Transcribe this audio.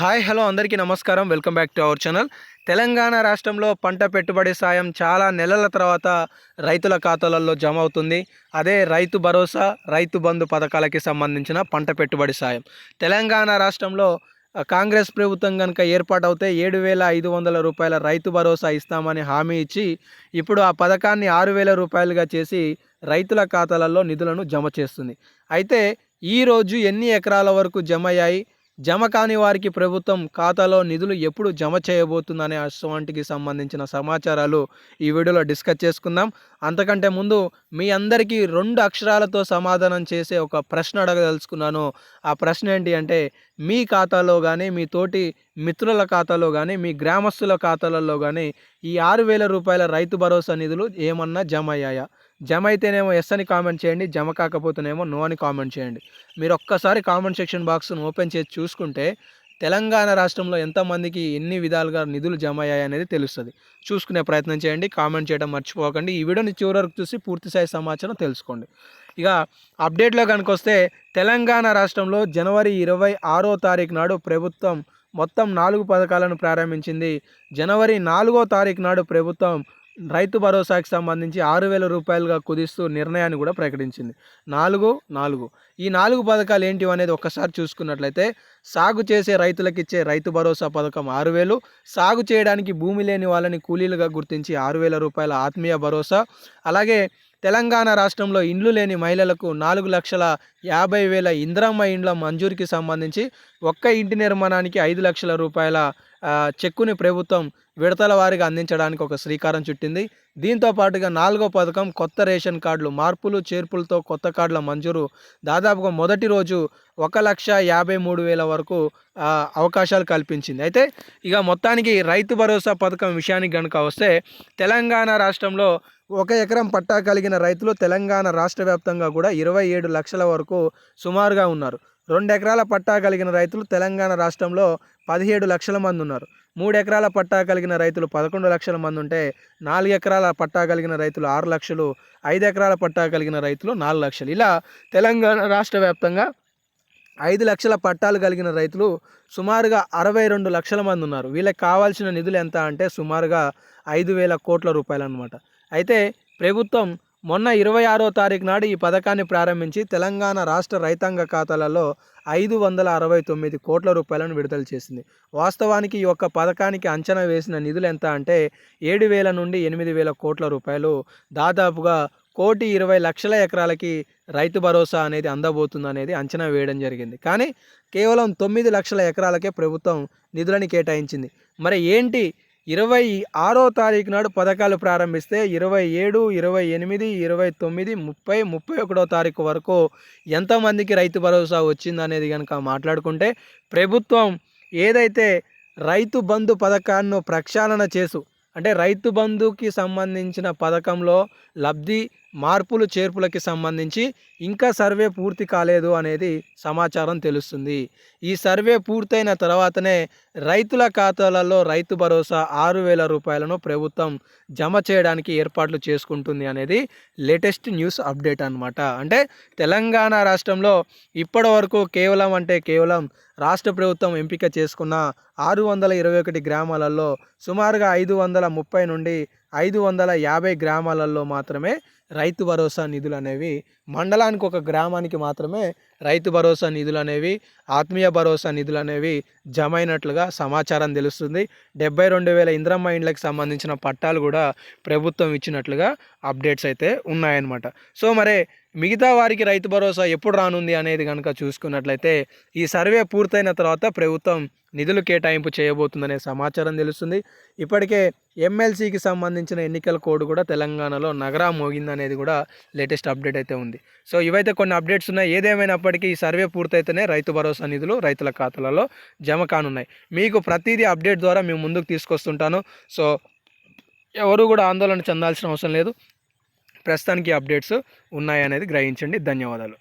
Hi hello అందరికీ నమస్కారం. Welcome back to our channel. Telangana రాష్ట్రంలో పంట పెట్టుబడి సాయం చాలా నెలల తర్వాత రైతుల ఖాతాలలో జమ అవుతుంది. అదే రైతు భరోసా రైతు బంధు పథకాలకి సంబంధించిన పంట పెట్టుబడి సాయం. తెలంగాణ రాష్ట్రంలో కాంగ్రెస్ ప్రభుత్వం కనుక ఏర్పాటవుతే ఏడు వేల ఐదు వందల రూపాయల రైతు భరోసా ఇస్తామని హామీ ఇచ్చి ఇప్పుడు ఆ పథకాన్ని ఆరు వేల రూపాయలుగా చేసి రైతుల ఖాతాలలో నిధులను జమ చేస్తుంది. అయితే ఈరోజు ఎన్ని ఎకరాల వరకు జమ అయ్యాయి జమ కాని వారికి ప్రభుత్వం ఖాతాలో నిధులు ఎప్పుడు జమ చేయబోతుందనే అటువంటికి సంబంధించిన సమాచారాలు ఈ వీడియోలో డిస్కస్ చేసుకుందాం. అంతకంటే ముందు మీ అందరికీ రెండు అక్షరాలతో సమాధానం చేసే ఒక ప్రశ్న అడగదలుచుకున్నాను. ఆ ప్రశ్న ఏంటి అంటే మీ ఖాతాలో కానీ మీ తోటి మిత్రుల ఖాతాలో కానీ మీ గ్రామస్తుల ఖాతాలలో కానీ ఈ ఆరు వేల రూపాయల రైతు భరోసా నిధులు ఏమన్నా జమ అయ్యాయా జమ అయితేనేమో ఎస్ అని కామెంట్ చేయండి జమ కాకపోతేనేమో నో అని కామెంట్ చేయండి. మీరు ఒక్కసారి కామెంట్ సెక్షన్ బాక్స్ను ఓపెన్ చేసి చూసుకుంటే తెలంగాణ రాష్ట్రంలో ఎంతమందికి ఎన్ని విధాలుగా నిధులు జమ అయ్యాయి అనేది తెలుస్తుంది. చూసుకునే ప్రయత్నం చేయండి కామెంట్ చేయడం మర్చిపోకండి. ఈ వీడియోని చివరి వరకు చూసి పూర్తిస్థాయి సమాచారం తెలుసుకోండి. ఇక అప్డేట్లో కనుకొస్తే తెలంగాణ రాష్ట్రంలో జనవరి ఇరవై ఆరో తారీఖు నాడు ప్రభుత్వం మొత్తం నాలుగు పథకాలను ప్రారంభించింది. జనవరి నాలుగో తారీఖు నాడు ప్రభుత్వం రైతు భరోసాకి సంబంధించి ఆరు వేల రూపాయలుగా కుదిస్తూ నిర్ణయాన్ని కూడా ప్రకటించింది. నాలుగు నాలుగు. ఈ నాలుగు పథకాలు ఏంటివి అనేది ఒక్కసారి చూసుకున్నట్లయితే సాగు చేసే రైతులకు ఇచ్చే రైతు భరోసా పథకం ఆరు వేలు సాగు చేయడానికి భూమి లేని వాళ్ళని కూలీలుగా గుర్తించి ఆరు వేల రూపాయల ఆత్మీయ భరోసా అలాగే తెలంగాణ రాష్ట్రంలో ఇండ్లు లేని మహిళలకు నాలుగు లక్షల యాభై వేల ఇందిరమ్మ ఇండ్ల మంజూరుకి సంబంధించి ఒక్క ఇంటి నిర్మాణానికి ఐదు లక్షల రూపాయల చెక్కుని ప్రభుత్వం విడతల వారీగా అందించడానికి ఒక శ్రీకారం చుట్టింది. దీంతో పాటుగా నాలుగో పథకం కొత్త రేషన్ కార్డులు మార్పులు చేర్పులతో కొత్త కార్డుల మంజూరు దాదాపుగా మొదటి రోజు ఒక లక్ష యాభై మూడు వేల వరకు అవకాశాలు కల్పించింది. అయితే ఇక మొత్తానికి రైతు భరోసా పథకం విషయానికి కనుక వస్తే తెలంగాణ రాష్ట్రంలో ఒక ఎకరం పట్టా కలిగిన రైతులు తెలంగాణ రాష్ట్ర వ్యాప్తంగా కూడా ఇరవై ఏడు లక్షల వరకు సుమారుగా ఉన్నారు. రెండు ఎకరాల పట్టా కలిగిన రైతులు తెలంగాణ రాష్ట్రంలో పదిహేడు లక్షల మంది ఉన్నారు. మూడు ఎకరాల పట్టా కలిగిన రైతులు పదకొండు లక్షల మంది ఉంటే నాలుగు ఎకరాల పట్టా కలిగిన రైతులు ఆరు లక్షలు ఐదు ఎకరాల పట్టా కలిగిన రైతులు నాలుగు లక్షలు. ఇలా తెలంగాణ రాష్ట్ర వ్యాప్తంగా ఐదు లక్షల పట్టాలు కలిగిన రైతులు సుమారుగా అరవై రెండు లక్షల మంది ఉన్నారు. వీళ్ళకి కావాల్సిన నిధులు ఎంత అంటే సుమారుగా ఐదు వేల కోట్ల రూపాయలు అనమాట అయితే ప్రభుత్వం మొన్న ఇరవై ఆరో తారీఖు నాడు ఈ పథకాన్ని ప్రారంభించి తెలంగాణ రాష్ట్ర రైతాంగ ఖాతాలలో ఐదు వందల అరవై తొమ్మిది కోట్ల రూపాయలను విడుదల చేసింది. వాస్తవానికి ఈ యొక్క పథకానికి అంచనా వేసిన నిధులు ఎంత అంటే ఏడు వేల నుండి ఎనిమిది వేల కోట్ల రూపాయలు. దాదాపుగా కోటి ఇరవై లక్షల ఎకరాలకి రైతు భరోసా అనేది అందబోతుంది అనేది అంచనా వేయడం జరిగింది. కానీ కేవలం తొమ్మిది లక్షల ఎకరాలకే ప్రభుత్వం నిధులను కేటాయించింది. మరి ఏంటి ఇరవై ఆరో తారీఖు నాడు పథకాలు ప్రారంభిస్తే ఇరవై ఏడు ఇరవై ఎనిమిది ఇరవై తొమ్మిది ముప్పై ముప్పై ఒకటో తారీఖు వరకు ఎంతమందికి రైతు భరోసా వచ్చిందనేది కనుక మాట్లాడుకుంటే ప్రభుత్వం ఏదైతే రైతు బంధు పథకాన్ని ప్రక్షాళన చేసు అంటే రైతు బంధుకి సంబంధించిన పథకంలో లబ్ధి మార్పులు చేర్పులకి సంబంధించి ఇంకా సర్వే పూర్తి కాలేదు అనేది సమాచారం తెలుస్తుంది. ఈ సర్వే పూర్తయిన తర్వాతనే రైతుల ఖాతాలలో రైతు భరోసా ఆరు వేల రూపాయలను ప్రభుత్వం జమ చేయడానికి ఏర్పాట్లు చేసుకుంటుంది అనేది లేటెస్ట్ న్యూస్ అప్డేట్ అనమాట అంటే తెలంగాణ రాష్ట్రంలో ఇప్పటి వరకు కేవలం అంటే కేవలం రాష్ట్ర ప్రభుత్వం ఎంపిక చేసుకున్న ఆరు వందల ఇరవై ఒకటి గ్రామాలలో సుమారుగా ఐదు వందల ముప్పై నుండి ఐదు వందల యాభై గ్రామాలలో మాత్రమే రైతు భరోసా నిధులు అనేవి మండలానికి ఒక గ్రామానికి మాత్రమే రైతు భరోసా నిధులు అనేవి ఆత్మీయ భరోసా నిధులు అనేవి జమ అయినట్లుగా సమాచారం తెలుస్తుంది. డెబ్బై రెండు వేల ఇంద్రమ్మ ఇండ్లకు సంబంధించిన పట్టాలు కూడా ప్రభుత్వం ఇచ్చినట్లుగా అప్డేట్స్ అయితే ఉన్నాయన్నమాట. సో మరి మిగతా వారికి రైతు భరోసా ఎప్పుడు రానుంది అనేది కనుక చూసుకున్నట్లయితే ఈ సర్వే పూర్తయిన తర్వాత ప్రభుత్వం నిధులు కేటాయింపు చేయబోతుందనే సమాచారం తెలుస్తుంది. ఇప్పటికే ఎమ్మెల్సీకి సంబంధించిన ఎన్నికల కోడ్ కూడా తెలంగాణలో నగరా మోగిందనేది కూడా లేటెస్ట్ అప్డేట్ అయితే ఉంది. సో ఇవైతే కొన్ని అప్డేట్స్ ఉన్నాయి. ఏదేమైనప్పటికీ ఈ సర్వే పూర్తయితేనే రైతు భరోసా నిధులు రైతుల ఖాతాలలో జమ కానున్నాయి. మీకు ప్రతిదీ అప్డేట్ ద్వారా మేము ముందుకు తీసుకొస్తుంటాను. సో ఎవరు కూడా ఆందోళన చెందాల్సిన అవసరం లేదు. ప్రస్తుతానికి అప్డేట్స్ ఉన్నాయనేది గ్రహించండి. ధన్యవాదాలు.